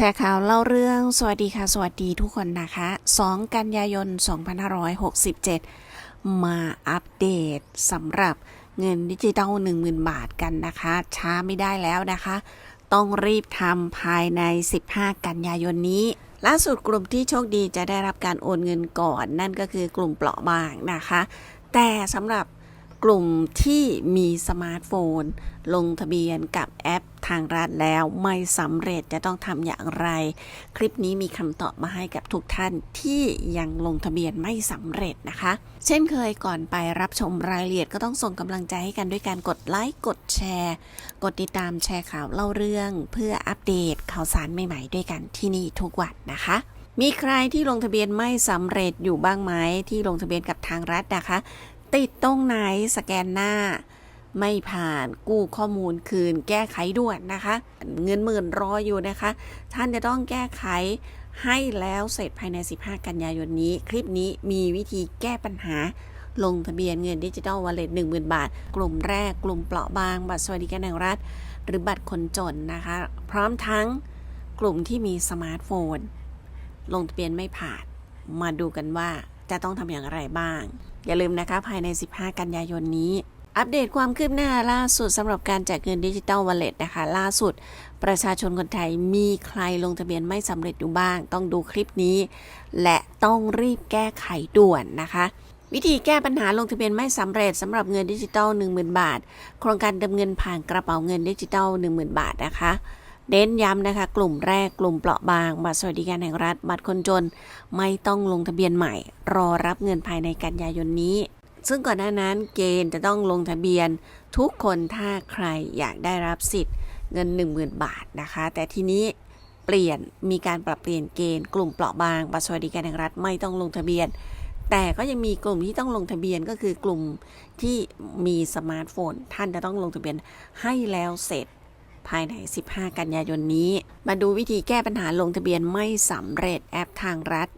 แชร์ข่าวเล่าเรื่อง สวัสดีค่ะ สวัสดีทุกคนนะคะ 2 กันยายน 2567 มาอัปเดตสำหรับเงินดิจิตอล10,000 บาทกันนะคะ ช้าไม่ได้แล้วนะคะ ต้องรีบทำภายใน 15 กันยายนนี้ ล่าสุดกลุ่มที่โชคดีจะได้รับการโอนเงินก่อน นั่นก็คือกลุ่มเปราะบางนะคะ แต่สำหรับ กลุ่มที่มีสมาร์ทโฟน ลงทะเบียนกับแอปทางรัฐแล้วไม่สำเร็จจะต้องทำอย่างไร คลิปนี้มีคำตอบมาให้กับทุกท่านที่ยังลงทะเบียนไม่สำเร็จนะคะ เช่นเคยก่อนไปรับชมรายละเอียดก็ต้องส่งกำลังใจให้กันด้วยการกดไลค์กดแชร์ กดติดตามแชร์ข่าวเล่าเรื่อง เพื่ออัปเดตข่าวสารใหม่ๆ ด้วยกันที่นี่ทุกวันนะคะมีใครที่ลงทะเบียนไม่สำเร็จอยู่บ้างไหมที่ลงทะเบียนกับทางรัฐนะคะ ติดตรงไหนสแกนหน้า ไม่ผ่านกู้ข้อมูลคืน แก้ไขด่วนนะคะ เงินหมื่นรออยู่นะคะ ท่านจะต้องแก้ไขให้แล้วเสร็จภายใน 15 กันยายนนี้ คลิปนี้มีวิธีแก้ปัญหาลงทะเบียนเงินดิจิทัลวอลเล็ต10,000บาท กลุ่มแรกกลุ่มเปราะบาง บัตรสวัสดิการแห่งรัฐ หรือบัตรคนจนนะคะ พร้อมทั้งกลุ่มที่มีสมาร์ทโฟน ลงทะเบียนไม่ผ่าน มาดูกันว่า จะต้องทำอย่างไรบ้าง อย่าลืมนะคะภายใน 15 กันยายนนี้ อัปเดตความคืบหน้าล่าสุดสำหรับการแจกเงินดิจิตอลวอลเล็ตนะคะ ล่าสุด ประชาชนคนไทยมีใครลงทะเบียนไม่สำเร็จอยู่บ้าง ต้องดูคลิปนี้ และต้องรีบแก้ไขด่วนนะคะวิธีแก้ปัญหาลงทะเบียนไม่สำเร็จสำหรับเงินดิจิตอล10,000 บาท โครงการเติมเงินผ่านกระเป๋าเงินดิจิตอล10,000 บาทนะคะ เน้นย้ำนะคะ กลุ่มแรกกลุ่มเปราะบาง บัตรสวัสดิการแห่งรัฐ บัตรคนจน ไม่ต้องลงทะเบียนใหม่ รอรับเงินภายในกันยายนนี้ ซึ่งก่อนหน้านั้นเกณฑ์จะต้องลงทะเบียนทุกคนถ้าใครอยากได้รับสิทธิ์เงิน 10,000 บาทนะคะ แต่ทีนี้เปลี่ยนมีการปรับเปลี่ยนเกณฑ์กลุ่มเปราะบาง บัตรสวัสดิการแห่งรัฐไม่ต้องลงทะเบียน แต่ก็ยังมีกลุ่มที่ต้องลงทะเบียนก็คือกลุ่มที่มีสมาร์ทโฟน ท่านจะต้องลงทะเบียนให้แล้วเสร็จ ภายใน 15 กันยายนนี้ มาดูวิธีแก้ปัญหาลงทะเบียนไม่สำเร็จแอปทางรัฐ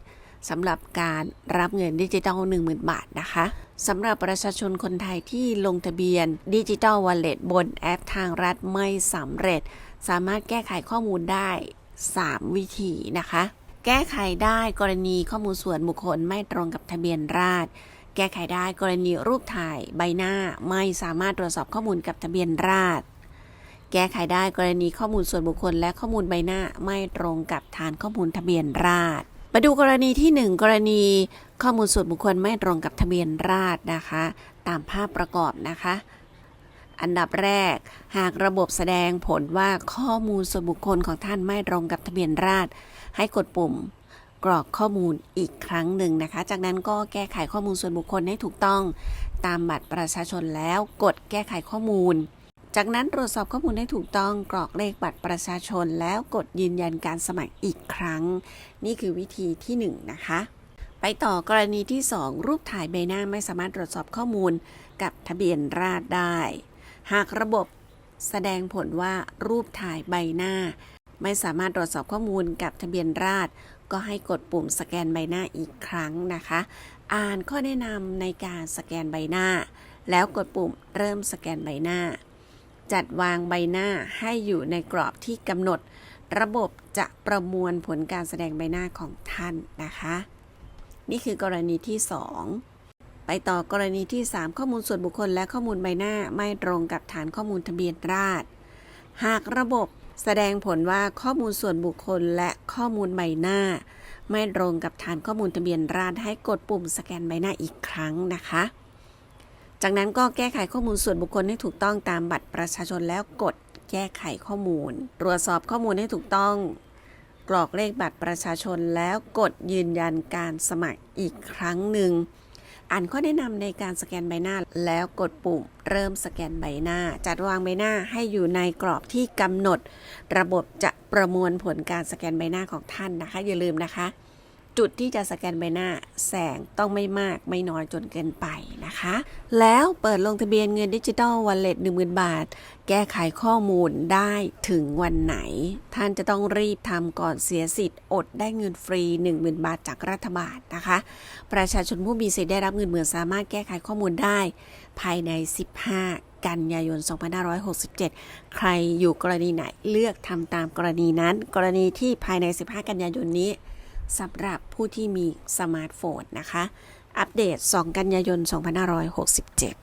สำหรับการรับเงินดิจิทัล10,000 บาทนะคะสำหรับประชาชนคนไทยที่ลงทะเบียนดิจิทัลวอลเล็ตบนแอปทางรัฐไม่สำเร็จ สามารถแก้ไขข้อมูลได้ 3 วิธีนะคะ แก้ไขได้กรณีข้อมูลส่วนบุคคลไม่ตรงกับทะเบียนราษฎรแก้ไขได้กรณีรูปถ่ายใบหน้าไม่สามารถตรวจสอบข้อมูลกับทะเบียนราษฎร แก้ไขได้กรณีข้อมูลส่วนบุคคลและข้อมูลใบหน้าไม่ตรงกับฐานข้อมูลทะเบียนราษฎรมาดูกรณีที่ 1 กรณีข้อมูลส่วนบุคคลไม่ตรงกับทะเบียนราษฎรนะคะ ตามภาพประกอบนะคะ อันดับแรก หากระบบแสดงผลว่าข้อมูลส่วนบุคคลของท่านไม่ตรงกับทะเบียนราษฎรให้กดปุ่มกรอกข้อมูลอีกครั้งหนึ่งนะคะ จากนั้นก็แก้ไขข้อมูลส่วนบุคคลให้ถูกต้อง ตามบัตรประชาชนแล้วกดแก้ไขข้อมูล จากนั้นตรวจสอบข้อมูลให้ถูกต้องกรอกเลขบัตรประชาชน แล้วกดยืนยันการสมัครอีกครั้ง นี่คือวิธีที่1นนะคะ ไปต่อกรณีที่ 2 รูปถ่ายใบหน้าไม่สามารถตรวจสอบข้อมูลกับทะเบียนราษฎรได้ หากระบบแสดงผลว่ารูปถ่ายใบหน้า ไม่สามารถตรวจสอบข้อมูลกับทะเบียนราษฎรก็ให้กดปุ่มสแกนใบหน้าอีกครั้งนะคะ อ่านข้อแนะนำในการสแกนใบหน้า แล้วกดปุ่มเริ่มสแกนใบหน้า จัดวางใบหน้าให้อยู่ในกรอบที่กำหนด ระบบจะประมวลผลการแสดงใบหน้าของท่านนะคะ นี่คือกรณีที่ 2 ไปต่อกรณีที่ 3 ข้อมูลส่วนบุคคลและข้อมูลใบหน้าไม่ตรงกับฐานข้อมูลทะเบียนราษฎรหากระบบแสดงผลว่าข้อมูลส่วนบุคคลและข้อมูลใบหน้า ไม่ตรงกับฐานข้อมูลทะเบียนราษฎรให้กดปุ่มสแกนใบหน้าอีกครั้งนะคะ จากนั้นก็แก้ไขข้อมูลส่วนบุคคลให้ถูกต้องตามบัตรประชาชนแล้วกดแก้ไขข้อมูล ตรวจสอบข้อมูลให้ถูกต้อง กรอกเลขบัตรประชาชนแล้วกดยืนยันการสมัครอีกครั้งหนึ่ง อ่านข้อแนะนำในการสแกนใบหน้า แล้วกดปุ่มเริ่มสแกนใบหน้า จัดวางใบหน้าให้อยู่ในกรอบที่กำหนด ระบบจะประมวลผลการสแกนใบหน้าของท่านนะคะ อย่าลืมนะคะ จุดที่จะสแกนใบหน้าแสงต้องไม่มากไม่น้อยจนเกินไปนะคะ แล้วเปิดลงทะเบียนเงินดิจิทัลวอลเล็ต10,000บาท แก้ไขข้อมูลได้ถึงวันไหน ท่านจะต้องรีบทำก่อนเสียสิทธิ์ อดได้เงินฟรี 10,000 บาทจากรัฐบาลนะคะ ประชาชนผู้มีสิทธิ์ได้รับเงินเหมือนสามารถแก้ไขข้อมูลได้ ภายใน 15กันยายน 2567 ใครอยู่กรณีไหนเลือกทำตามกรณีนั้น กรณีที่ภายใน 15 กันยายนนี้ สำหรับผู้ที่มีสมาร์ทโฟนนะคะ อัปเดต 2 กันยายน 2567